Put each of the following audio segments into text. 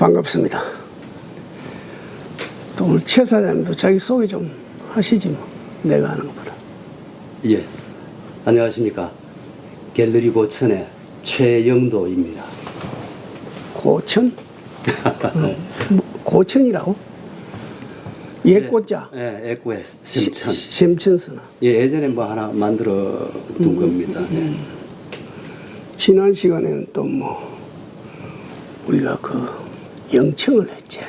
반갑습니다. 또 오늘 최 사장님도 자기 소개 좀 하시지 뭐. 내가 하는 것보다. 예. 안녕하십니까. 갤러리 고천의 최영도입니다. 고천? 어, 뭐, 고천이라고? 옛고자. 예, 애꾸의 sem천. 샘천스나. 예, 예전에 뭐 하나 만들어 둔 겁니다. 예. 지난 시간에는 또 뭐 우리가 그 영청을 했지.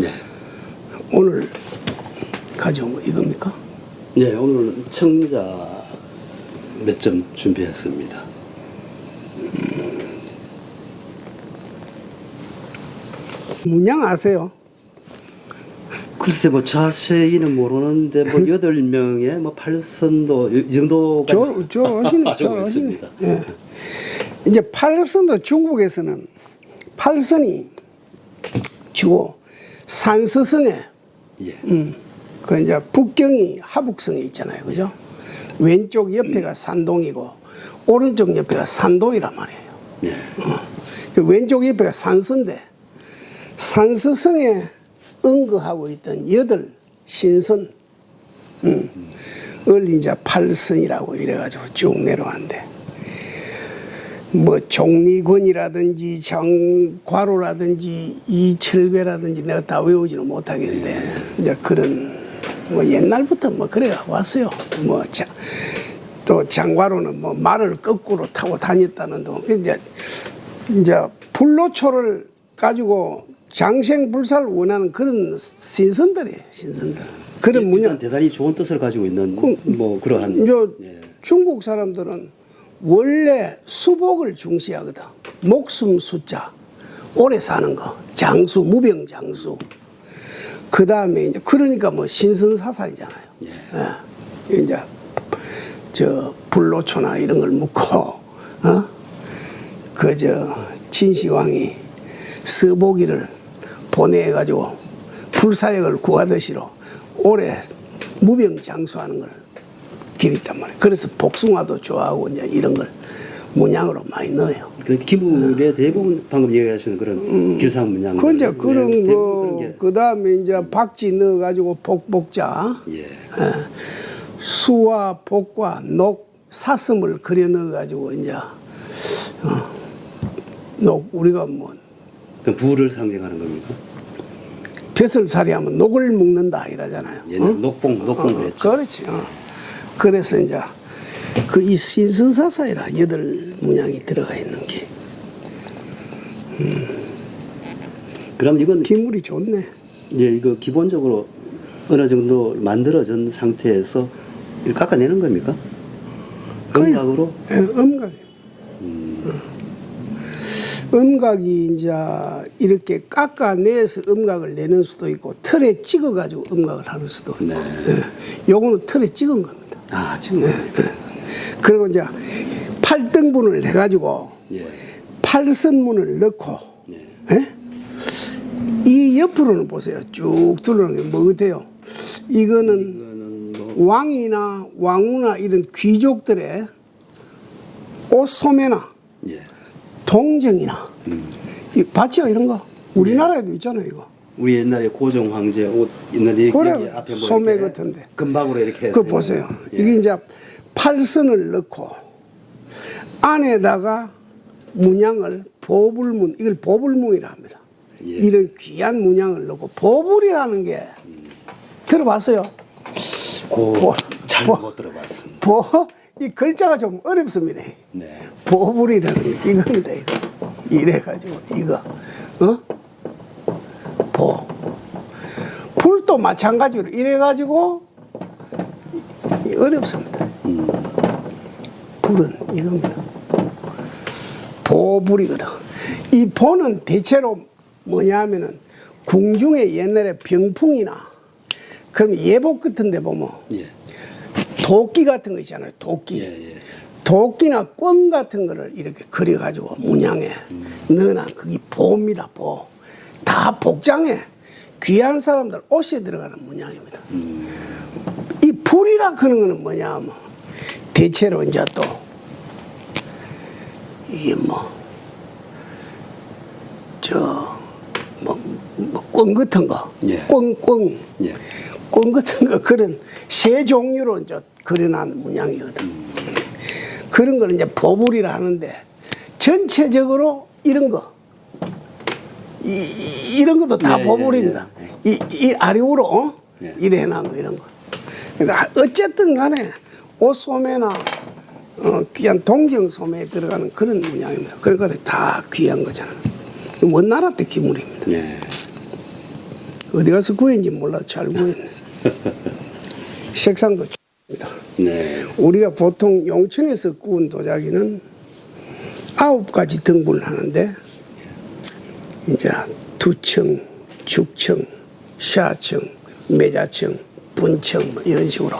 예. 오늘 가져온 거 이겁니까? 예, 오늘은 청자 몇 점 준비했습니다. 문양 아세요? 글쎄 뭐 자세히는 모르는데 뭐 여덟 명의 뭐 팔선도 이 정도가 저, 저 아시네, 잘 알고 아시네. 있습니다. 예. 이제 팔선도 중국에서는 팔선이 주로 산서성에 예. 음, 그 이제 북경이 하북성에 있잖아요, 그죠? 왼쪽 옆에가 산동이고 오른쪽 옆에가 산동이란 말이에요. 예. 그 왼쪽 옆에가 산서인데 산서성에 응거하고 있던 여덟 신선 음, 을 이제 팔선이라고 이래가지고 쭉 내려왔는데 뭐 종리권이라든지 장과로라든지 이철괴라든지 내가 다 외우지는 못하겠는데 이제 그런 뭐 옛날부터 뭐 그래 왔어요. 뭐또 장과로는 뭐 말을 거꾸로 타고 다녔다는 동 이제 이제 불로초를 가지고 장생불사를 원하는 그런 신선들이에요. 신선들 그런 일단 문양 대단히 좋은 뜻을 가지고 있는 그- 뭐 그러한 이제 예. 중국 사람들은 원래 수복을 중시하거든. 목숨 숫자, 오래 사는 거, 장수, 무병 장수. 그 다음에 이제 그러니까 뭐 신선사살이잖아요. 예. 예. 이제 저 불로초나 이런 걸 묻고, 어? 그저 진시황이 서보기를 보내가지고 불사역을 구하듯이로 오래 무병 장수하는 걸 기렸단 말이에요. 그래서 복숭아도 좋아하고 이제 이런 걸 문양으로 많이 넣어요. 그 기물의 대부분 방금 얘기하시는 그런 길상 문양. 그 이제 그런 네, 거, 그 다음에 이제 박쥐 넣어가지고 복복자, 게 예. 수와 복과 녹, 사슴을 그려 넣어가지고 이제, 어, 녹, 우리가 뭐, 그 부를 상징하는 겁니까? 벼슬살이 하면 녹을 먹는다 이러잖아요. 옛날 어? 녹봉 녹봉 어, 그랬죠. 그렇지. 어. 그래서 이제 그 이 신선사사이라 여덟 문양이 들어가 있는 게 그럼 이건 기물이 좋네. 이제 이거 기본적으로 어느 정도 만들어진 상태에서 깎아내는 겁니까? 음각으로 예, 음각. 음각이 이제 이렇게 깎아내서 음각을 내는 수도 있고 틀에 찍어가지고 음각을 하는 수도 있고. 네. 예. 요거는 틀에 찍은 겁니다. 아 지금 그리고 이제 팔등분을 해가지고 예. 팔선문을 넣고 예. 예? 이 옆으로는 보세요. 쭉 둘러는 게뭐 같아요? 이거는 이거는 뭐 왕이나 왕후나 이런 귀족들의 옷 소매나 예. 동정이나 음. 이 봤죠 이런 거 우리나라에도 있잖아요 이거 우리 옛날에 고종 황제 옷 있는 데 그래, 여기 앞에 뭐 소매 이렇게 같은데. 금박으로 이렇게 그거 해서 보세요 예. 이게 이제 팔선을 넣고 안에다가 문양을 보불문 이걸 보불문이라 합니다 예. 이런 귀한 문양을 넣고 보불이라는 게 들어봤어요 잘못 들어봤습니다. 보 이 글자가 좀 어렵습니다 네. 보불이라는 게 이겁니다 이거 이래가지고 이거 어? 보 불도 마찬가지로 이래가지고 어렵습니다 불은 이겁니다 보불이거든 이 보는 대체로 뭐냐면은 궁중에 옛날에 병풍이나 그럼 예복 같은 데 보면 예. 도끼 같은 거 있잖아요 도끼 예, 예. 도끼나 꽝 같은 거를 이렇게 그려가지고 문양에 넣어놔 그게 보입니다 보. 다 복장에 귀한 사람들 옷에 들어가는 문양입니다. 이 불이라 그런 거는 뭐냐 하면 대체로 이제 또 이게 뭐저뭐꽝 같은 거, 예. 꽝꽝, 예. 꽝 같은 거 그런 세 종류로 이제 그려놓은 문양이거든. 그런 걸 이제 보불이라 하는데 전체적으로 이런 거, 이, 이- 이런 것도 다 예, 예, 보불입니다. 이, 이 아리우로 어? 예. 이래 해놓은 거 이런 거. 그러니까 어쨌든 간에 옷 소매나 어, 귀한 동경 소매에 들어가는 그런 문양입니다. 그러니까 다 귀한 거잖아. 먼 나라 때 기물입니다. 예. 어디 가서 구했는지 몰라 잘 구했네. 색상도 좋습니다. 네. 우리가 보통 용천에서 구운 도자기는 아홉 가지 등분을 하는데 이제 두층, 죽층, 샤층, 매자층, 분층 뭐 이런 식으로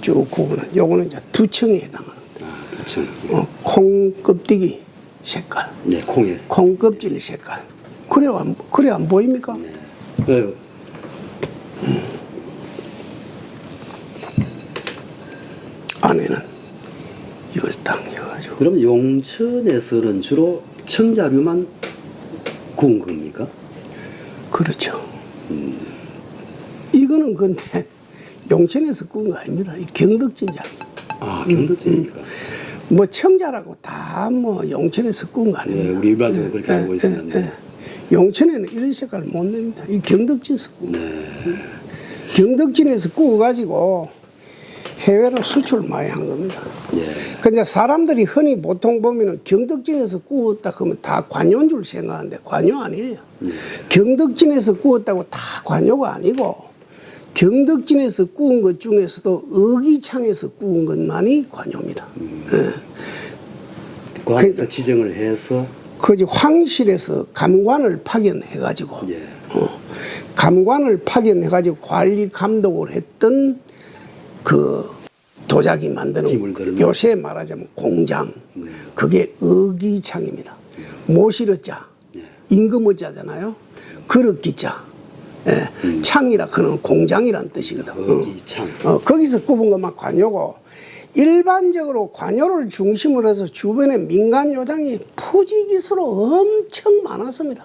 쭉 구분은 요거는 이제 두층에 해당하는 아, 그렇죠. 어, 콩 껍데기 색깔, 네, 콩에. 콩 껍질 색깔. 그래 안 그래 안 보입니까? 그 안에는 이걸 딱 넣어가지고 그럼 용천에서는 주로 청자류만 구운 겁니까? 그렇죠. 이거는 근데 용천에서 구운 거 아닙니다. 이 경덕진작. 아, 경덕진입니까? 뭐 청자라고 다 뭐 용천에서 구운 거 아닙니다. 네, 우리 일반적으로 그렇게 알고 있었는데. 용천에는 이런 색깔 못 냅니다. 이 경덕진에서 구운 거. 네. 경덕진에서 구워가지고 해외로 수출 많이 한 겁니다. 예. 근데 사람들이 흔히 보통 보면은 경덕진에서 구웠다 그러면 다 관요인 줄 생각하는데 관요 아니에요. 경덕진에서 구웠다고 다 관요가 아니고 경덕진에서 구운 것 중에서도 의기창에서 구운 것만이 관요입니다. 관에서 지정을 해서 그지 황실에서 감관을 파견해가지고 예. 어, 감관을 파견해가지고 관리 감독을 했던 그 도자기 만드는 요새 말하자면 공장 그게 의기창입니다. 모시르자 예. 임금어자잖아요. 그릇기자 예, 창이라 그는 공장이란 뜻이거든. 어. 의기창. 어, 거기서 굽은 것만 관요고 일반적으로 관요를 중심으로 해서 주변에 민간 요장이 푸지기수로 엄청 많았습니다.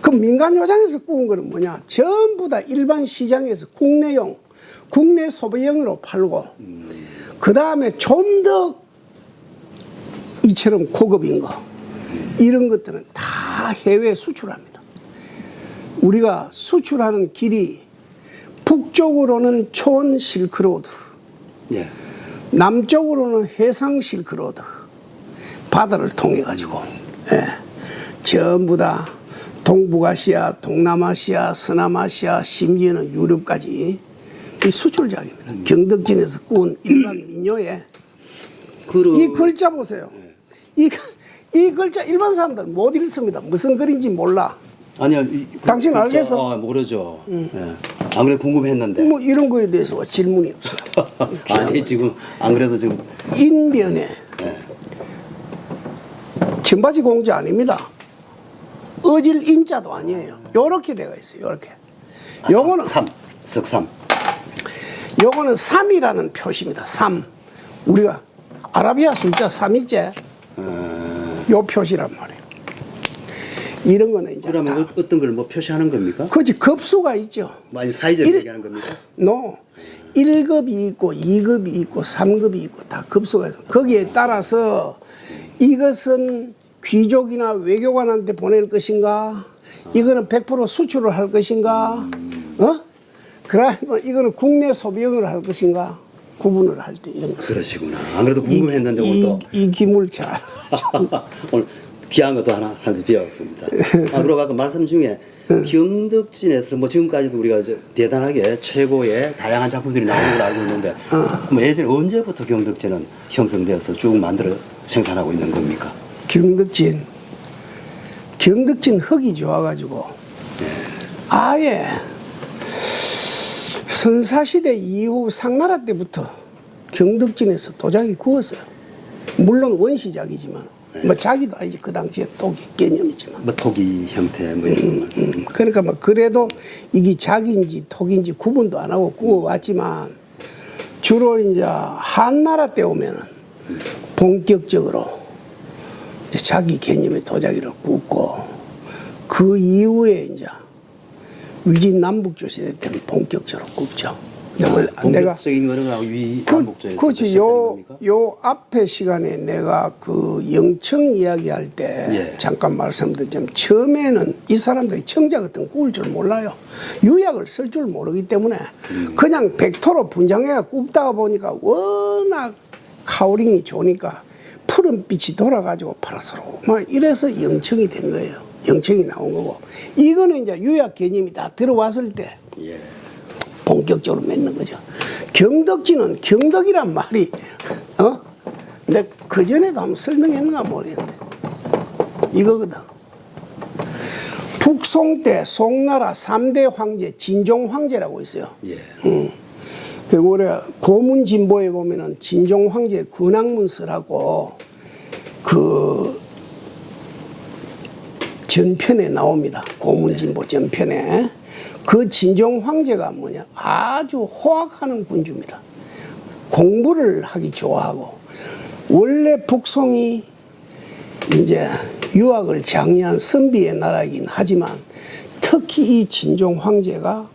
그 민간 요장에서 구운 거는 뭐냐? 전부 다 일반 시장에서 국내용, 국내 소비용으로 팔고, 그 다음에 좀 더 이처럼 고급인 거, 이런 것들은 다 해외 수출합니다. 우리가 수출하는 길이 북쪽으로는 초원 실크로드, 예. 남쪽으로는 해상 실크로드 바다를 통해 가지고 예, 전부 다 동북아시아, 동남아시아, 서남아시아, 심지어는 유럽까지 이 수출장입니다. 경덕진에서 구운 일반 민요에 그러 이 글자 보세요. 이, 이 글자 일반 사람들 못 읽습니다. 무슨 글인지 몰라. 아니요. 이- 당신 그렇죠. 알겠어? 아, 모르죠. 예. 아무래도 궁금했는데. 뭐 이런 거에 대해서 질문이 없어요. 아니 지금 안 그래도 지금 인변에 예. 청바지 공자 아닙니다. 어질 인자도 아니에요. 요렇게 되어 있어요. 요렇게. 요거는 삼 석삼. 요거는 3이라는 표시입니다. 3. 우리가 아라비아 숫자 3이째 어, 요 표시란 말이에요. 이런 거는 이제 그러면 다 어- 어떤 걸 뭐 표시하는 겁니까? 그지 급수가 있죠. 많이 사이즈를 일- 얘기하는 겁니까? 노. 1급이 있고 2급이 있고 3급이 있고 다 급수가 있어. 거기에 따라서 이것은 귀족이나 외교관한테 보낼 것인가? 이거는 100% 수출을 할 것인가? 어? 그러면 이거는 국내 소비용을 할 것인가? 구분을 할 때 이런 거. 그러시구나. 안 그래도 궁금했는데 이, 오늘 이, 이 기물 잘. 또 오늘 귀한 것도 하나 한수 배웠습니다. 아, 그리고 아까 말씀 중에 경덕진에서 뭐 지금까지도 우리가 이제 대단하게 최고의 다양한 작품들이 나오는 걸 알고 있는데 그럼 예전에 언제부터 경덕진은 형성되어서 쭉 만들어 생산하고 있는 겁니까? 경덕진. 경덕진 흙이 좋아가지고 아예 선사시대 이후 상나라 때부터 경덕진에서 도자기 구웠어요. 물론 원시작이지만 뭐 자기도 아니지 그 당시에 독이 개념이지만 뭐 토기 형태 뭐 이런 말씀. 음, 그러니까 뭐 그래도 이게 작인지 톡인지 구분도 안 하고 구워왔지만 주로 이제 한나라 때 오면은 본격적으로 이제 자기 개념의 도자기를 굽고 그 이후에 이제 위진 남북조 시대 때는 본격적으로 굽죠. 원래 내가 본격적인 거는 위 그, 남북조에서 그렇지 요, 요 앞에 시간에 내가 그 영청 이야기할 때 예. 잠깐 말씀드렸지만 처음에는 이 사람들이 청자 같은 거 구울 줄 몰라요. 유약을 쓸 줄 모르기 때문에 음. 그냥 백토로 분장해가 굽다가 보니까 워낙 카오링이 좋으니까 푸른 빛이 돌아가지고 파랗스러워. 막 이래서 영청이 된 거예요. 영청이 나온 거고 이거는 이제 유약 개념이 다 들어왔을 때 예. 본격적으로 맺는 거죠. 경덕지는 경덕이란 말이 어? 내가 그 전에도 한번 설명했는가 모르겠는데 이거거든. 북송 때 송나라 삼대 황제 진종 황제라고 있어요. 예. 그리고 우리 고문 진보에 보면은 진종 황제 근황문서라고 그 전편에 나옵니다. 고문 진보 전편에 그 진종 황제가 뭐냐 아주 호학하는 군주입니다. 공부를 하기 좋아하고 원래 북송이 이제 유학을 장려한 선비의 나라이긴 하지만 특히 이 진종 황제가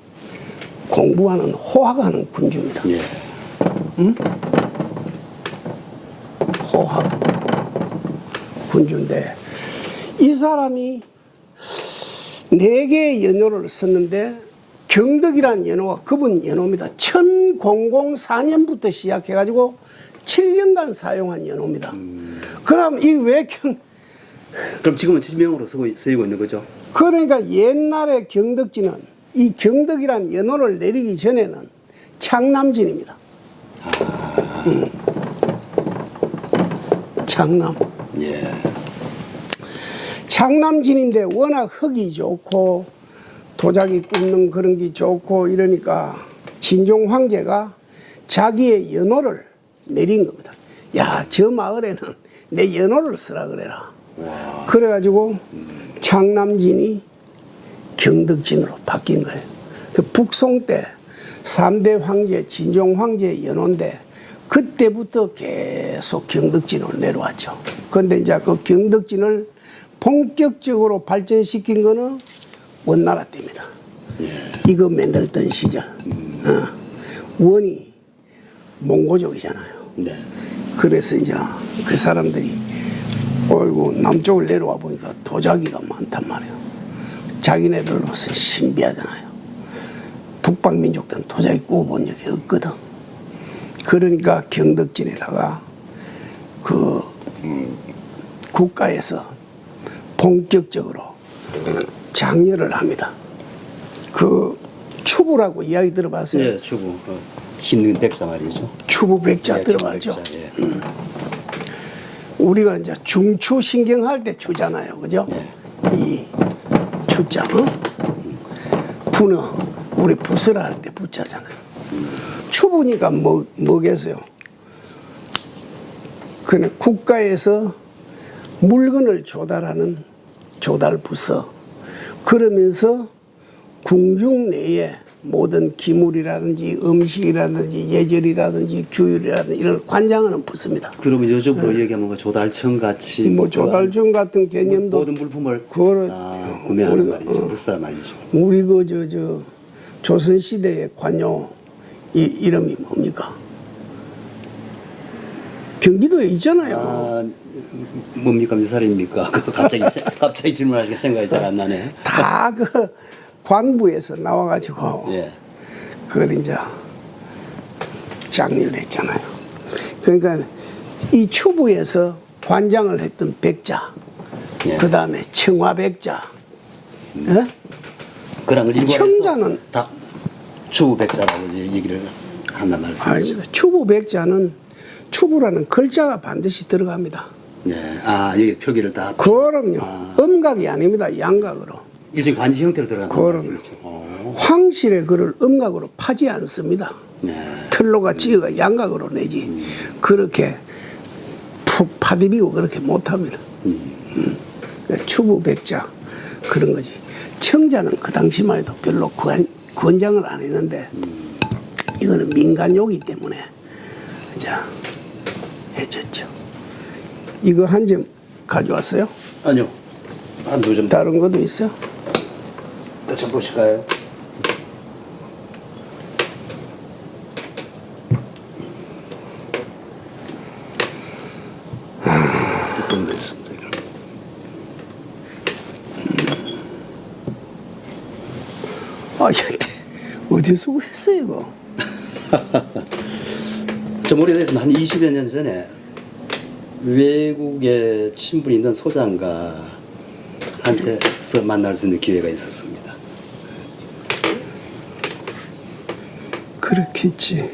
공부하는 호학하는 군주입니다. 예. 호학 군주인데 이 사람이 네 개의 연호를 썼는데 경덕이라는 연호가 그분 연호입니다. 1004년부터 시작해가지고 7년간 사용한 연호입니다. 그럼 이 왜 경, 그럼 지금은 지명으로 쓰고 쓰이고 있는 거죠? 그러니까 옛날에 경덕지는 이 경덕이라는 연호를 내리기 전에는 창남진입니다. 음. 창남. 예. 창남진인데 워낙 흙이 좋고 도자기 굽는 그런 게 좋고 이러니까 진종 황제가 자기의 연호를 내린 겁니다. 야, 저 마을에는 내 연호를 쓰라 그래라. 그래가지고 창남진이 경덕진으로 바뀐 거예요. 그 북송 때 3대 황제, 진종 황제의 연호인데 그때부터 계속 경덕진으로 내려왔죠. 그런데 이제 그 경덕진을 본격적으로 발전시킨 거는 원나라 때입니다. 이거 만들던 시절. 어. 원이 몽고족이잖아요. 네. 그래서 이제 그 사람들이 어이구 남쪽을 내려와 보니까 도자기가 많단 말이에요. 자기네들로서 신비하잖아요. 북방 민족들은 도자기 구워본 적이 없거든. 그러니까 경덕진에다가 그 국가에서 본격적으로 장려를 합니다. 그 추부라고 이야기 들어봤어요. 예, 주부. 어, 흰 백자 말이죠. 추부 백자 예, 들어봤죠. 백자, 예. 우리가 이제 중추 신경 할 때 추잖아요. 그죠? 이 추자, 어? 분어. 우리 부스라 할 때 부자잖아요. 추부니까 뭐, 뭐겠어요? 그냥 국가에서 물건을 조달하는 조달 부서. 그러면서 궁중 내에 모든 기물이라든지 음식이라든지 예절이라든지 규율이라든지 이런 관장하는 부서입니다. 그러면 요즘으로 얘기하면 뭐 조달청 같이 네. 뭐 조달중 같은 개념도 모든 물품을 그거를 아, 구매하는 우리가, 말이죠. 어. 부스라 말이죠. 우리 그 저 저 조선 시대의 관요 이 이름이 뭡니까? 경기도에 있잖아요. 아, 뭡니까 미사리입니까? 그거 갑자기 갑자기 질문하시니까 생각이 잘 안 나네. 다 그 관부에서 나와가지고 예. 그걸 이제 장려를 했잖아요. 그러니까 이 추부에서 관장을 했던 백자, 예. 그 다음에 청화백자, 예? 걸 일본에서 청자는- 다 주부 백자라고 얘기를 한단 말씀이죠. 아닙니다. 추부 백자는 추부라는 글자가 반드시 들어갑니다. 네. 아 여기 표기를 다 그럼요. 아. 음각이 아닙니다. 양각으로. 일종의 관지 형태로 들어간다는 그럼요. 말씀이죠. 어. 황실의 글을 음각으로 파지 않습니다. 네. 틀로가 찌어가 양각으로 내지. 그렇게 푹 파디비고 그렇게 못합니다. 음. 그러니까 추부 백자 그런 거지. 청자는 그 당시만 해도 별로 권, 권장을 안 했는데 이거는 민간요기 때문에 이제 해줬죠. 이거 한 점 가져왔어요? 아니요. 한 두 점. 다른 것도 있어요? 네, 몇점 보실까요? 아, 어디서 했어요 이거? 좀 오래됐으면 한 20여 년 전에 외국에 친분 있는 소장가한테서 만날 수 있는 기회가 있었습니다. 그렇겠지.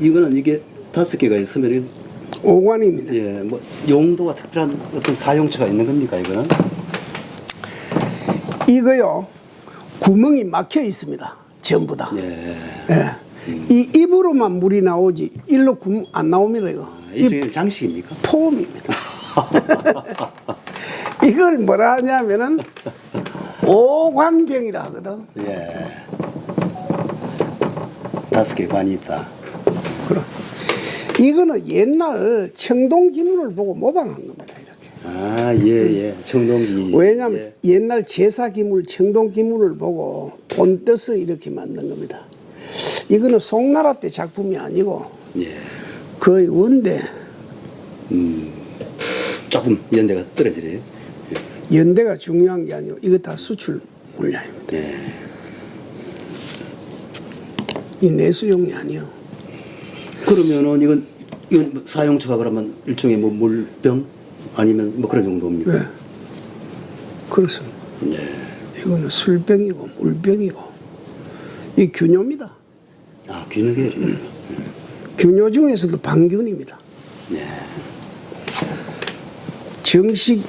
이거는 이게 다섯 개가 있으면 오관입니다. 예, 뭐 용도가 특별한 어떤 사용처가 있는 겁니까 이거는? 이거요, 구멍이 막혀 있습니다. 전부 다. 예. 예. 이 입으로만 물이 나오지, 일로 구멍 안 나옵니다, 이거. 아, 이 일종의 장식입니까? 폼입니다. 이걸 뭐라 하냐면은 오관병이라 하거든. 예. 다섯 개 관이 있다. 그럼 이거는 옛날 청동 기문을 보고 모방한 겁니다. 이렇게. 아, 예, 예. 청동기. 왜냐하면 예. 옛날 제사 기물, 청동 기문을 보고 본 뜻을 이렇게 만든 겁니다. 이거는 송나라 때 작품이 아니고 예. 거의 원대 음. 조금 연대가 떨어지네요. 연대가 중요한 게 아니고 이거 다 수출 물량입니다. 예. 이 내수용이 아니요. 그러면은 이건 이건 뭐 사용처가 그러면 일종의 뭐 물병 아니면 뭐 그런 정도입니까? 왜? 그렇습니다. 예. 이거는 술병이고 물병이고 이 균요입니다. 아, 균형이 균요 중에서도 방균입니다. 예. 정식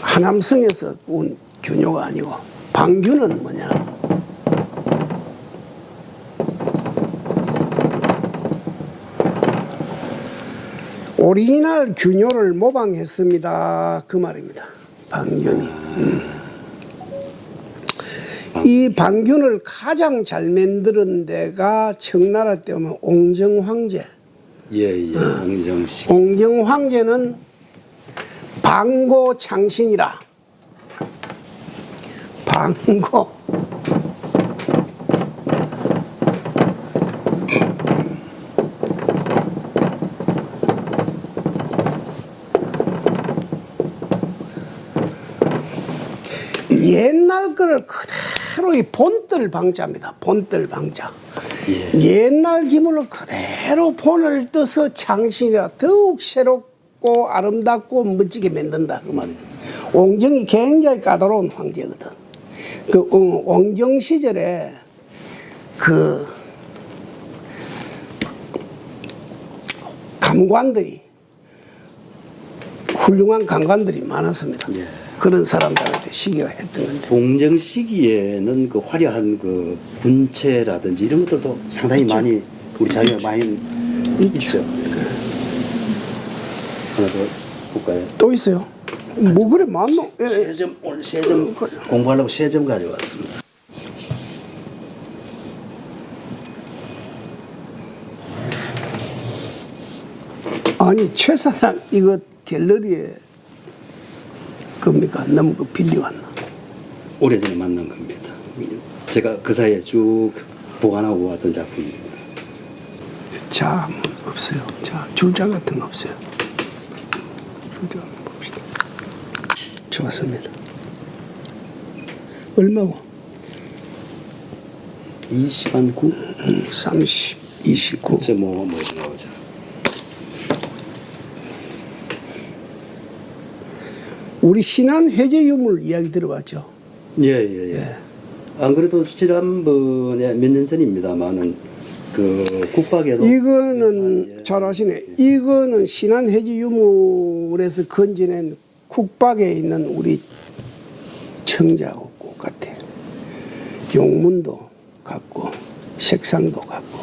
하남성에서 온 균요가 아니고 방균은 뭐냐? 오리지널 균요를 모방했습니다. 그 말입니다. 방균이. 음. 이 방균을 가장 잘 만드는 데가 청나라 때 오면 옹정 황제. 예, 예. 옹정식. 옹정 황제는 방고 창신이라. 방고. 옛날 거를 그대로 이 본뜰 방자입니다. 본뜰 방자. 예. 옛날 기물을 그대로 본을 떠서 창신이라 더욱 새롭고 아름답고 멋지게 만든다 그 말이죠. 옹정이 굉장히 까다로운 황제거든. 그 옹- 옹정 시절에 그 감관들이 훌륭한 감관들이 많았습니다. 예. 그런 사람들한테 시기가 했던 건데. 공정 시기에는 그 화려한 그 분체라든지 이런 것들도 상당히 많이 우리 자리가 많이 있죠. 하나 더 볼까요? 또 있어요? 뭐 그래 많노? 예, 예. 세점 오늘 세점 공부하려고 세 점 가져왔습니다. 아니 최 사장 이거 갤러리에 겁니까? 너무 그 빌려왔나? 오래전에 만난 겁니다. 제가 그 사이에 쭉 보관하고 왔던 작품입니다. 자, 뭐 없어요. 자, 줄자 같은 거 없어요. 줄자 한번 봅시다. 좋았습니다. 얼마고? 20한 9? 30, 29. 저 뭐, 뭐 이렇게 나오죠. 우리 신안 해제 유물 이야기 들어봤죠? 예, 예, 예. 안 그래도 지난번에 몇 년 전입니다만은 그 국박에도 이거는 예. 잘 아시네. 이거는 신안 해지 유물에서 건져낸 국박에 있는 우리 청자하고 꽃 같아. 용문도 같고 색상도 같고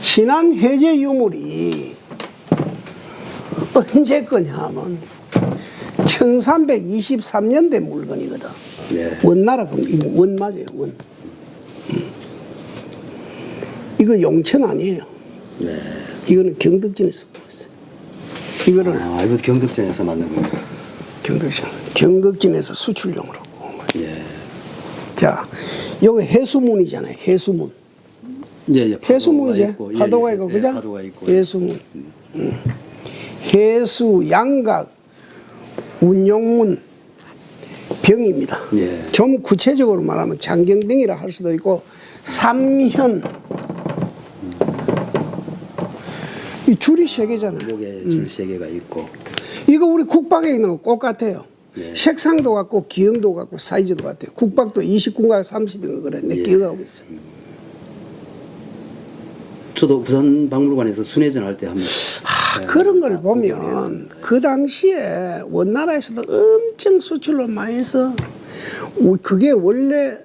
신안 해제 유물이 언제 거냐 하면 1323년대 물건이거든. 네. 원나라 그럼 이원 맞아요 원. 음. 이거 용천 아니에요. 네. 이거는 경덕진에서 먹었어요. 이거를 아, 이거 경덕전에서 만든 겁니다. 경덕진, 경덕진에서 수출용으로 온 거예요. 예. 자, 여기 해수문이잖아요. 해수문. 예, 예. 해수문이지. 있고, 예, 파도가 예, 있고, 예, 그죠? 파도가 있고. 해수문. 음. 해수, 양각, 운용문, 병입니다. 예. 좀 구체적으로 말하면 장경병이라 할 수도 있고 삼현 이 줄이 세 개잖아요. 목에 줄세 개가 있고 이거 우리 국박에 있는 거 똑같아요. 예. 색상도 같고 기형도 같고 사이즈도 같아요. 국박도 29가 30인 거 그래. 내 예. 기억하고 있어요. 저도 부산 박물관에서 순회전 할 때 한번 그런 걸 보면. 그 당시에 원나라에서도 엄청 수출을 많이 해서 우- 그게 원래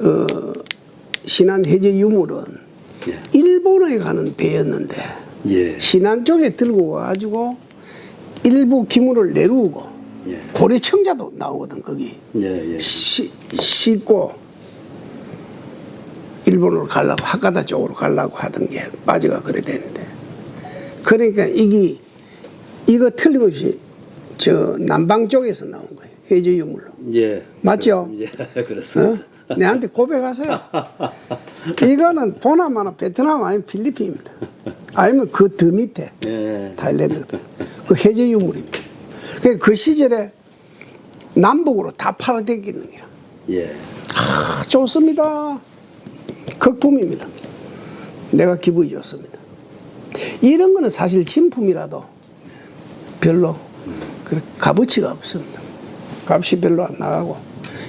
어, 신안 해제 유물은 예. 일본에 가는 배였는데 예. 신안 쪽에 들고 가가지고 일부 기물을 내려오고 예. 고려청자도 나오거든 거기 예, 예. 시, 싣고 일본으로 가려고 하카다 쪽으로 가려고 하던 게 빠져가 그래 되는데 그러니까 이게 이거 틀림없이 저 남방 쪽에서 나온 거예요 해저 유물로 예. 맞죠? 예, 그렇습니다. 어? 내한테 고백하세요 이거는 보나마나 베트남 아니면 필리핀입니다 아니면 그 더 밑에 예. 타일랜드 그 해저 유물입니다 그, 그 시절에 남북으로 다 팔아대기는 거야 예. 아, 좋습니다. 극품입니다. 내가 기분이 좋습니다. 이런 거는 사실 진품이라도 별로 값어치가 없습니다. 값이 별로 안 나가고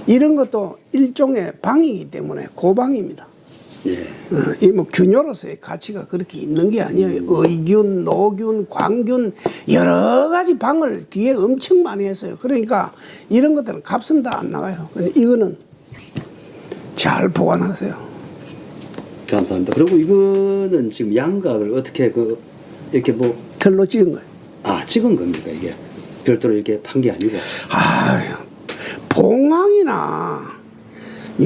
이런 것도 일종의 방이기 때문에 고방입니다. 예. 어, 이뭐 균요로서의 가치가 그렇게 있는 게 아니에요. 의균, 노균, 광균 여러 가지 방을 뒤에 엄청 많이 했어요. 그러니까 이런 것들은 값은 다 안 나가요. 이거는 잘 보관하세요. 감사합니다. 그리고 이거는 지금 양각을 어떻게 그 이렇게 뭐 털로 찍은 거예요. 아, 찍은 겁니까, 이게? 별도로 이렇게 판 게 아니고. 아, 봉황이나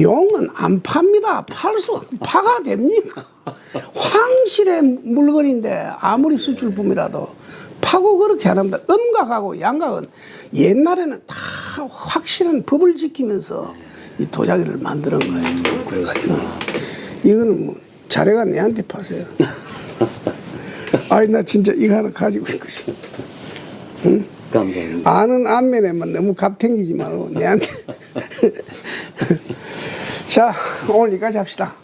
용은 안 팝니다. 팔 수, 파가 됩니까? 황실의 물건인데 아무리 수출품이라도 파고 그렇게 안 합니다. 음각하고 양각은 옛날에는 다 확실한 법을 지키면서 이 도자기를 만드는 거예요. 그래가지고 이거는 뭐 자네가 내한테 파세요. 아이 나 진짜 이거 하나 가지고 있고 싶어. 감사합니다. 아는 안면에만 너무 갑 탱기지 말고 내한테 자 오늘 여기까지 합시다